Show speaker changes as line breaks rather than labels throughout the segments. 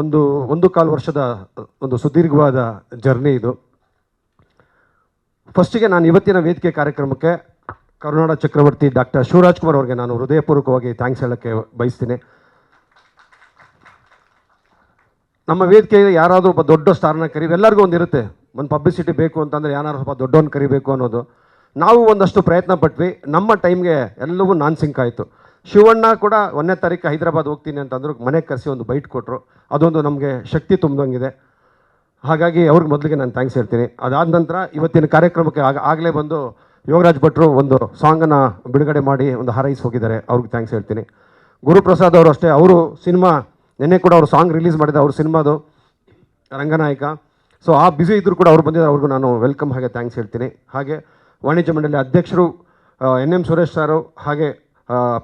ಒಂದು ಒಂದು ಕಾಲು ವರ್ಷದ ಒಂದು ಸುದೀರ್ಘವಾದ ಜರ್ನಿ ಇದು. ಫಸ್ಟಿಗೆ ನಾನು ಇವತ್ತಿನ ವೇದಿಕೆ ಕಾರ್ಯಕ್ರಮಕ್ಕೆ ಕರುನಾಡ ಚಕ್ರವರ್ತಿ ಡಾಕ್ಟರ್ ಶಿವರಾಜ್ಕುಮಾರ್ ಅವರಿಗೆ ನಾನು ಹೃದಯಪೂರ್ವಕವಾಗಿ ಥ್ಯಾಂಕ್ಸ್ ಹೇಳೋಕ್ಕೆ ಬಯಸ್ತೀನಿ. ನಮ್ಮ ವೇದಿಕೆಗೆ ಯಾರಾದರೂ ಒಬ್ಬ ದೊಡ್ಡ ಸ್ಟಾರ್ನ ಕರಿ ಎಲ್ಲರಿಗೂ ಒಂದು ಇರುತ್ತೆ. ಒಂದು ಪಬ್ಲಿಸಿಟಿ ಬೇಕು ಅಂತಂದರೆ ಯಾರು ಸ್ವಲ್ಪ ದೊಡ್ಡವನ್ನ ಕರಿಬೇಕು ಅನ್ನೋದು. ನಾವು ಒಂದಷ್ಟು ಪ್ರಯತ್ನ ಪಟ್ವಿ. ನಮ್ಮ ಟೈಮ್ಗೆ ಎಲ್ಲವೂ ನಾನ್ ಸಿಂಕ್ ಆಯಿತು. ಶಿವಣ್ಣ ಕೂಡ ಒಂದನೇ ತಾರೀಕು ಹೈದರಾಬಾದ್ ಹೋಗ್ತೀನಿ ಅಂತಂದ್ರು ಮನೆಗೆ ಕರೆಸಿ ಒಂದು ಬೈಟ್ ಕೊಟ್ಟರು ಅದೊಂದು ನಮಗೆ ಶಕ್ತಿ ತುಂಬಿದಂಗಿದೆ. ಹಾಗಾಗಿ ಅವ್ರಿಗೆ ಮೊದಲಿಗೆ ನಾನು ಥ್ಯಾಂಕ್ಸ್ ಹೇಳ್ತೀನಿ. ಅದಾದ ನಂತರ ಇವತ್ತಿನ ಕಾರ್ಯಕ್ರಮಕ್ಕೆ ಆಗ, ಆಗಲೇ ಬಂದು ಯೋಗರಾಜ್ ಭಟ್ರು ಒಂದು ಸಾಂಗನ್ನು ಬಿಡುಗಡೆ ಮಾಡಿ ಒಂದು ಹಾರೈಸಿ ಹೋಗಿದ್ದಾರೆ. ಅವ್ರಿಗೆ ಥ್ಯಾಂಕ್ಸ್ ಹೇಳ್ತೀನಿ. ಗುರುಪ್ರಸಾದ್ ಅವರು ಅಷ್ಟೇ, ಅವರು ಸಿನಿಮಾ, ನಿನ್ನೆ ಕೂಡ ಅವರು ಸಾಂಗ್ ರಿಲೀಸ್ ಮಾಡಿದ ಅವ್ರ ಸಿನಿಮಾದು ರಂಗನಾಯಕ. ಸೊ ಆ ಬ್ಯುಸಿ ಇದ್ದರೂ ಕೂಡ ಅವ್ರು ಬಂದಿದ್ದಾರೆ, ಅವ್ರಿಗೂ ನಾನು ವೆಲ್ಕಮ್ ಹಾಗೆ ಥ್ಯಾಂಕ್ಸ್ ಹೇಳ್ತೀನಿ. ಹಾಗೆ ವಾಣಿಜ್ಯ ಮಂಡಳಿ ಅಧ್ಯಕ್ಷರು ಎನ್ ಎಂ ಸುರೇಶ್ ಸಾರು, ಹಾಗೆ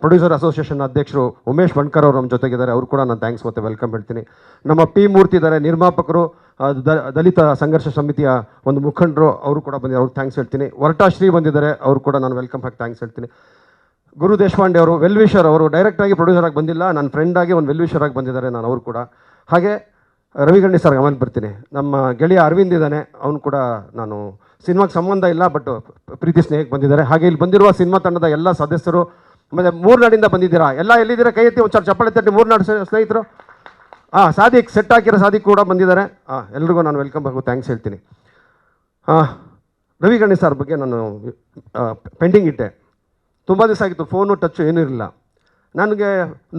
ಪ್ರೊಡ್ಯೂಸರ್ ಅಸೋಸಿಯೇಷನ್ ಅಧ್ಯಕ್ಷರು ಉಮೇಶ್ ಬಣ್ಕರ್ ಅವರು ನಮ್ಮ ಜೊತೆಗಿದ್ದಾರೆ. ಅವರು ಕೂಡ ನಾನು ಥ್ಯಾಂಕ್ಸ್ ಮತ್ತೆ ವೆಲ್ಕಮ್ ಹೇಳ್ತೀನಿ. ನಮ್ಮ ಪಿ ಮೂರ್ತಿ ಇದ್ದಾರೆ, ನಿರ್ಮಾಪಕರು ದಲಿತ ಸಂಘರ್ಷ ಸಮಿತಿಯ ಒಂದು ಮುಖಂಡರು, ಅವರು ಕೂಡ ಬಂದಿದ್ದಾರೆ. ಅವ್ರಿಗೆ ಥ್ಯಾಂಕ್ಸ್ ಹೇಳ್ತೀನಿ. ವರ್ಟಾಶ್ರೀ ಬಂದಿದ್ದಾರೆ, ಅವರು ಕೂಡ ನಾನು ವೆಲ್ಕಮ್ ಹಾಕಿ ಥ್ಯಾಂಕ್ಸ್ ಹೇಳ್ತೀನಿ. ಗುರು ದೇಶಪಾಂಡೆ ಅವರು, ವೆಲ್ವಿಷರ್ ಅವರು ಡೈರೆಕ್ಟಾಗಿ ಪ್ರೊಡ್ಯೂಸರ್ ಆಗಿ ಬಂದಿಲ್ಲ. ನನ್ನ ಫ್ರೆಂಡ್ ಆಗಿ ಒಂದು ವೆಲ್ವಿಷರ್ ಆಗಿ ಬಂದಿದ್ದಾರೆ ನಾನು, ಅವರು ಕೂಡ. ಹಾಗೆ ರವಿಗಣ್ಣಿ ಸರ್ ಗಮನ ಬರ್ತೀನಿ. ನಮ್ಮ ಗೆಳೆಯ ಅರವಿಂದ್ ಇದ್ದಾನೆ. ಅವನು ಕೂಡ ನಾನು ಸಿನಿಮಾಗೆ ಸಂಬಂಧ ಇಲ್ಲ ಬಟ್ ಪ್ರೀತಿ ಸ್ನೇಹಕ್ಕೆ ಬಂದಿದ್ದಾರೆ. ಹಾಗೆ ಇಲ್ಲಿ ಬಂದಿರುವ ಸಿನಿಮಾ ತಂಡದ ಎಲ್ಲ ಸದಸ್ಯರು ಮತ್ತು ಮೂರ್ನಾಡಿಂದ ಬಂದಿದ್ದೀರಾ? ಎಲ್ಲ ಎಲ್ಲಿದ್ದೀರಾ? ಕೈ ಎತ್ತಿ ಒಂದು ಚಪ್ಪಳೆ ತಟ್ಟಿ ಮೂರ್ನಾಡು ಸ್ನೇಹಿತರು. ಹಾಂ ಸಾದಿಕ್ ಸೆಟ್ ಹಾಕಿರೋ ಸಾದಿಕ್ ಕೂಡ ಬಂದಿದ್ದಾರೆ. ಹಾಂ ಎಲ್ರಿಗೂ ನಾನು ವೆಲ್ಕಮ್ ಆಗು ಥ್ಯಾಂಕ್ಸ್ ಹೇಳ್ತೀನಿ. ಹಾಂ ರವಿ ಗಣೇಶ್ ಸರ್ ಬಗ್ಗೆ ನಾನು ಪೆಂಡಿಂಗ್ ಇಟ್ಟೆ. ತುಂಬ ದಿವಸ ಆಗಿತ್ತು ಫೋನು ಟಚ್ಚು ಏನೂ ಇರಲಿಲ್ಲ. ನನಗೆ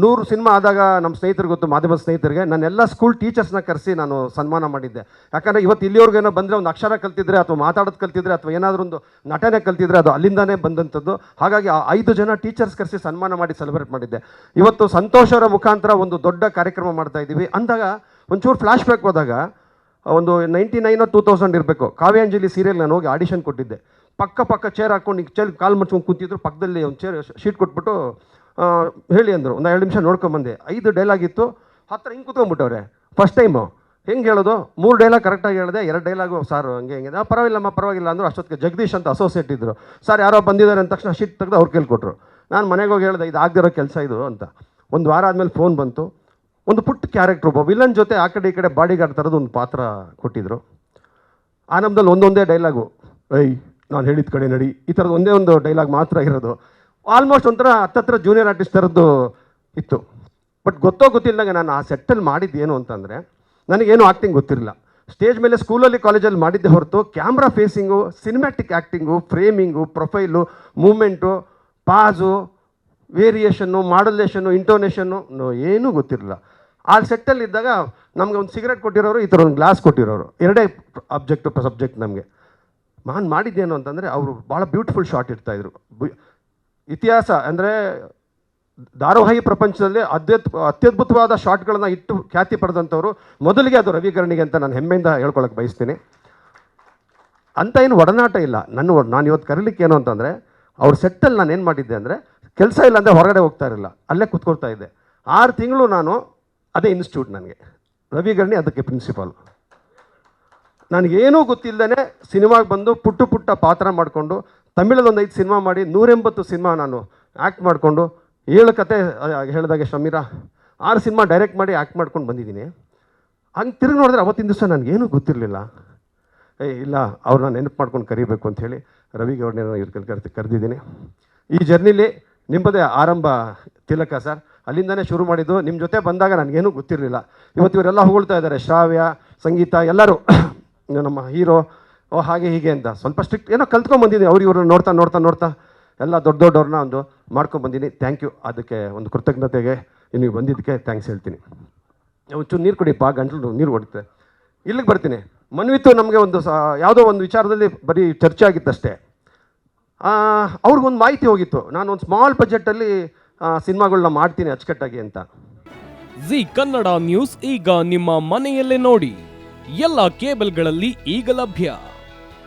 ನೂರು ಸಿನಿಮಾ ಆದಾಗ ನಮ್ಮ ಸ್ನೇಹಿತರಿಗೆ ಗೊತ್ತು ಮಾಧ್ಯಮ ಸ್ನೇಹಿತರಿಗೆ ನಾನೆಲ್ಲ ಸ್ಕೂಲ್ ಟೀಚರ್ಸ್ನ ಕರೆಸಿ ನಾನು ಸನ್ಮಾನ ಮಾಡಿದ್ದೆ. ಯಾಕಂದರೆ ಇವತ್ತು ಇಲ್ಲಿಯವ್ರಿಗೇನೋ ಬಂದರೆ ಒಂದು ಅಕ್ಷರ ಕಲ್ತಿದ್ರೆ ಅಥವಾ ಮಾತಾಡೋದು ಕಲ್ತಿದ್ರೆ ಅಥವಾ ಏನಾದರೂ ಒಂದು ನಟನೆ ಕಲ್ತಿದ್ರೆ ಅದು ಅಲ್ಲಿಂದಾನೇ ಬಂದಂಥದ್ದು. ಹಾಗಾಗಿ ಆ ಐದು ಜನ ಟೀಚರ್ಸ್ ಕರೆಸಿ ಸನ್ಮಾನ ಮಾಡಿ ಸೆಲೆಬ್ರೇಟ್ ಮಾಡಿದ್ದೆ. ಇವತ್ತು ಸಂತೋಷರ ಮುಖಾಂತರ ಒಂದು ದೊಡ್ಡ ಕಾರ್ಯಕ್ರಮ ಮಾಡ್ತಾ ಇದ್ದೀವಿ. ಅಂದಾಗ ಒಂಚೂರು ಫ್ಲ್ಯಾಶ್ ಬ್ಯಾಕ್ ಹೋದಾಗ, ಒಂದು ನೈಂಟಿ ನೈನ್ ಟೂ ತೌಸಂಡ್ ಇರಬೇಕು. ಕಾವ್ಯಾಂಜಲಿ ಸೀರಿಯಲ್ ನಾನು ಹೋಗಿ ಆಡಿಷನ್ ಕೊಟ್ಟಿದ್ದೆ. ಪಕ್ಕ ಪಕ್ಕ ಚೇರ್ ಹಾಕ್ಕೊಂಡು ಈಗ ಚೇರ್ ಕಾಲು ಮುಚ್ಕೊಂಡು ಕೂತಿದ್ರು. ಪಕ್ಕದಲ್ಲಿ ಒಂದು ಚೇರ್ ಶೀಟ್ ಕೊಟ್ಬಿಟ್ಟು ಹೇಳಿ ಅಂದರು. ಒಂದು ಎರಡು ನಿಮಿಷ ನೋಡ್ಕೊಂಬಂದೆ ಐದು ಡೈಲಾಗ್ ಇತ್ತು. ಹತ್ತಿರ ಹಿಂಗೆ ಕೂತ್ಕೊಂಡ್ಬಿಟ್ಟವ್ರೆ. ಫಸ್ಟ್ ಟೈಮು ಹೆಂಗೆ ಹೇಳೋದು? ಮೂರು ಡೈಲಾಗ್ ಕರೆಕ್ಟಾಗಿ ಹೇಳಿದೆ. ಎರಡು ಡೈಲಾಗು ಸಾರು, ಹಂಗೆ, ಹಿಂಗೆ. ಪರವಾಗಿಲ್ಲಮ್ಮ, ಪರವಾಗಿಲ್ಲ. ಅಂದರು ಅಷ್ಟೊತ್ತಿಗೆ ಜಗದೀಶ್ ಅಂತ ಅಸೋಸಿಯೇಟ್ ಇದ್ದರು ಸರ್, ಯಾರೋ ಬಂದಿದ್ದಾರೆ ಅಂದ ತಕ್ಷಣ ಶೀಟ್ ತೆಗೆದು ಅವ್ರು ಕೇಳ್ಕೊಟ್ರು ನಾನು ಮನೆಗೆ ಹೋಗಿ ಹೇಳಿದೆ, ಇದು ಆಗದಿರೋ ಕೆಲಸ ಇದು ಅಂತ. ಒಂದು ವಾರ ಆದಮೇಲೆ ಫೋನ್ ಬಂತು. ಒಂದು ಪುಟ್ಟ ಕ್ಯಾರೆಕ್ಟ್ರ್ ಒಬ್ಬ ವಿಲನ್ ಜೊತೆ ಆ ಕಡೆ ಈ ಕಡೆ ಬಾಡಿ ಗಾರ್ಡ್ ಥರದ್ದು ಒಂದು ಪಾತ್ರ ಕೊಟ್ಟಿದ್ರು. ಆನಂದದಲ್ಲಿ ಒಂದೊಂದೇ ಡೈಲಾಗು ಐ ನಾನು ಹೇಳಿದ ಕಡೆ ನಡಿ. ಈ ಥರದ್ದು ಒಂದೇ ಒಂದು ಡೈಲಾಗ್ ಮಾತ್ರ ಇರೋದು. ಆಲ್ಮೋಸ್ಟ್ ಒಂಥರ ಹತ್ತತ್ರ ಜೂನಿಯರ್ ಆರ್ಟಿಸ್ಟ್ ಥರದ್ದು ಇತ್ತು. ಬಟ್ ಗೊತ್ತೋ ಗೊತ್ತಿಲ್ಲದಂಗೆ ನಾನು ಆ ಸೆಟ್ಟಲ್ಲಿ ಮಾಡಿದ್ದು ಏನು ಅಂತಂದರೆ, ನನಗೇನು ಆ್ಯಕ್ಟಿಂಗ್ ಗೊತ್ತಿರಲಿಲ್ಲ. ಸ್ಟೇಜ್ ಮೇಲೆ ಸ್ಕೂಲಲ್ಲಿ ಕಾಲೇಜಲ್ಲಿ ಮಾಡಿದ್ದೆ ಹೊರತು camera facing cinematic acting framing profile movement pause variation modulation intonation ಏನೂ ಗೊತ್ತಿರಲಿಲ್ಲ. ಆ ಸೆಟ್ಟಲ್ಲಿ ಇದ್ದಾಗ ನಮಗೆ ಒಂದು ಸಿಗರೆಟ್ ಕೊಟ್ಟಿರೋರು, ಈ ಥರ ಒಂದು ಗ್ಲಾಸ್ ಕೊಟ್ಟಿರೋರು. ಎರಡೇ ಅಬ್ಜೆಕ್ಟು ಸಬ್ಜೆಕ್ಟ್ ನಮಗೆ. ನಾನು ಮಾಡಿದ್ದೇನು ಅಂತಂದರೆ ಅವರು ಭಾಳ ಬ್ಯೂಟಿಫುಲ್ ಶಾಟ್ ಇರ್ತಾಯಿದ್ರು ಇತಿಹಾಸ ಅಂದರೆ ಧಾರಾವಾಹಿ ಪ್ರಪಂಚದಲ್ಲಿ ಅತ್ಯತ್ ಅತ್ಯದ್ಭುತವಾದ ಶಾಟ್ಗಳನ್ನು ಇಟ್ಟು ಖ್ಯಾತಿ ಪಡೆದಂಥವ್ರು ಮೊದಲಿಗೆ ಅದು ರವಿಕರಣಿಗೆ ಅಂತ ನಾನು ಹೆಮ್ಮೆಯಿಂದ ಹೇಳ್ಕೊಳಕ್ಕೆ ಬಯಸ್ತೀನಿ. ಅಂತ ಏನು ಒಡನಾಟ ಇಲ್ಲ. ನನ್ನ ನಾನು ಇವತ್ತು ಕರೀಲಿಕ್ಕೆ ಏನು ಅಂತಂದರೆ, ಅವ್ರ ಸೆಟ್ಟಲ್ಲಿ ನಾನು ಏನು ಮಾಡಿದ್ದೆ ಅಂದರೆ, ಕೆಲಸ ಇಲ್ಲ ಅಂದರೆ ಹೊರಗಡೆ ಹೋಗ್ತಾ ಇರಲಿಲ್ಲ. ಅಲ್ಲೇ ಕೂತ್ಕೊಳ್ತಾ ಇದ್ದೆ. ಆರು ತಿಂಗಳು ನಾನು ಅದೇ ಇನ್ಸ್ಟಿಟ್ಯೂಟ್ ನನಗೆ. ರವಿಗರಣಿ ಅದಕ್ಕೆ ಪ್ರಿನ್ಸಿಪಾಲ್ ನನಗೇನೂ ಗೊತ್ತಿಲ್ಲದೇ ಸಿನಿಮಾಗೆ ಬಂದು ಪುಟ್ಟ ಪುಟ್ಟ ಪಾತ್ರ ಮಾಡಿಕೊಂಡು ತಮಿಳಲ್ಲಿ ಒಂದು ಐದು ಸಿನಿಮಾ ಮಾಡಿ ನೂರೆಂಬತ್ತು ಸಿನಿಮಾ ನಾನು ಆ್ಯಕ್ಟ್ ಮಾಡಿಕೊಂಡು ಏಳು ಕತೆ ಹೇಳಿದಾಗೆ ಶಮೀರಾ, ಆರು ಸಿನಿಮಾ ಡೈರೆಕ್ಟ್ ಮಾಡಿ ಆ್ಯಕ್ಟ್ ಮಾಡ್ಕೊಂಡು ಬಂದಿದ್ದೀನಿ. ಹಂಗೆ ತಿರುಗಿ ನೋಡಿದ್ರೆ ಅವತ್ತಿನ ದಿವಸ ನನಗೇನು ಗೊತ್ತಿರಲಿಲ್ಲ. ಏ, ಇಲ್ಲ ಅವ್ರನ್ನ ನೆನಪು ಮಾಡ್ಕೊಂಡು ಕರಿಬೇಕು ಅಂತ ಹೇಳಿ ರವಿಗೆ ಅವ್ರನ್ನ ಕಲ್ ಕರ್ತಿ ಕರೆದಿದ್ದೀನಿ. ಈ ಜರ್ನಿಲಿ ನಿಮ್ಮದೇ ಆರಂಭ ತಿಲಕ ಸರ್. ಅಲ್ಲಿಂದನೇ ಶುರು ಮಾಡಿದ್ದು. ನಿಮ್ಮ ಜೊತೆ ಬಂದಾಗ ನನಗೇನು ಗೊತ್ತಿರಲಿಲ್ಲ. ಇವತ್ತು ಇವರೆಲ್ಲ ಹೊಗಳ್ತಾ ಇದ್ದಾರೆ. ಶ್ರಾವ್ಯ, ಸಂಗೀತ, ಎಲ್ಲರೂ. ನಮ್ಮ ಹೀರೋ ಓ, ಹಾಗೆ ಹೀಗೆ ಅಂತ. ಸ್ವಲ್ಪ ಸ್ಟ್ರಿಕ್ಟ್ ಏನೋ ಕಲ್ತ್ಕೊಂಡ್ಬಂದಿದ್ದೀನಿ ಅವ್ರು ಇವ್ರನ್ನ ನೋಡ್ತಾ ನೋಡ್ತಾ ನೋಡ್ತಾ. ಎಲ್ಲ ದೊಡ್ಡ ದೊಡ್ಡವ್ರನ್ನ ಒಂದು ಮಾಡ್ಕೊಂಡ್ಬಂದಿನಿ ಥ್ಯಾಂಕ್ ಯು ಅದಕ್ಕೆ ಒಂದು ಕೃತಜ್ಞತೆಗೆ ನೀವು ಬಂದಿದ್ದಕ್ಕೆ ಥ್ಯಾಂಕ್ಸ್ ಹೇಳ್ತೀನಿ. ಒಂಚೂರು ನೀರು ಕುಡಿಯಪ್ಪ, ಗಂಟಲು ನೀರು ಹೊಡುತ್ತೆ ಇಲ್ಲಿಗೆ ಬರ್ತೀನಿ. ಮನ್ವಿತ್ತು ನಮಗೆ ಒಂದು ಸ ಯಾವುದೋ ಒಂದು ವಿಚಾರದಲ್ಲಿ ಬರೀ ಚರ್ಚೆ ಆಗಿತ್ತಷ್ಟೇ. ಅವ್ರಿಗೊಂದು ಮಾಹಿತಿ ಹೋಗಿತ್ತು. ನಾನು ಒಂದು ಸ್ಮಾಲ್ ಬಜೆಟಲ್ಲಿ ಸಿನಿಮಾಗಳನ್ನ ಮಾಡ್ತೀನಿ ಅಚ್ಚುಕಟ್ಟಾಗಿ ಅಂತ.
ಜಿ ಕನ್ನಡ ನ್ಯೂಸ್ ಈಗ ನಿಮ್ಮ ಮನೆಯಲ್ಲೇ ನೋಡಿ. ಎಲ್ಲ ಕೇಬಲ್ಗಳಲ್ಲಿ ಈಗ ಲಭ್ಯ.